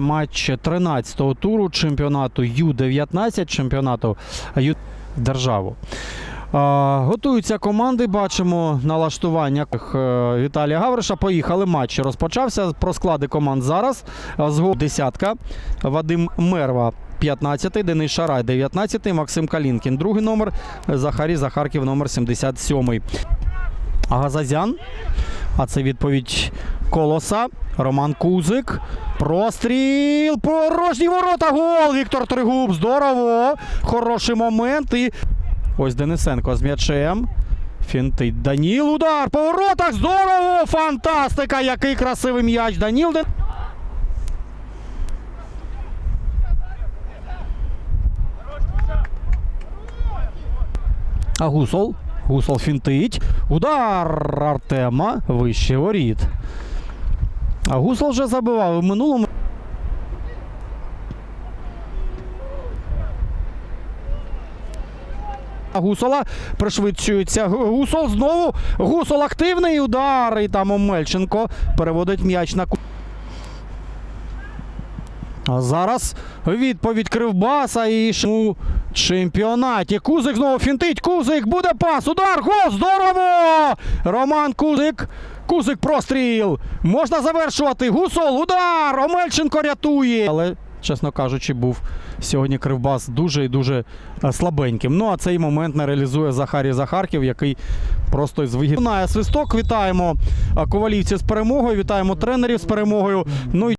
Матч 13-го туру чемпіонату Ю-19, чемпіонату Ю державу. Готуються команди. Бачимо налаштування е, Віталія Гавриша. Поїхали. Матч розпочався. Про склади команд зараз. Згод десятка. Вадим Мерва. 15-й, Денис Шарай, 19-й, Максим Калінкін, другий номер, Захарій Захарків, номер 77-й. Газазян. А це відповідь Колоса. Роман Кузик. Простріл. Порожні ворота. Гол. Віктор Тригуб. Здорово. Хороший момент. І ось Денисенко з м'ячем. Фінтить Даніл. Удар. По воротах. Здорово. Фантастика. Який красивий м'яч. Даніл. А Гусол. Гусол фінтить. Удар Артема. Вище воріт. А Гусол вже забивав в минулому. Гусола пришвидшується. Гу- Гусол знову. Гусол активний удар. І там Омельченко переводить м'яч на ку- а зараз відповідь Кривбаса і ш- у чемпіонаті. Кузик знову фінтить. Кузик буде пас. Удар. Гол! Здорово! Роман Кузик. Кузик простріл. Можна завершувати. Гусол. Удар. Омельченко рятує. Але, чесно кажучи, був сьогодні Кривбас дуже і дуже е, слабеньким. Ну а цей момент не реалізує Захарій Захарків, який просто з вигід. Свисток. Вітаємо е, ковалівців з перемогою. Вітаємо тренерів з перемогою. Ну і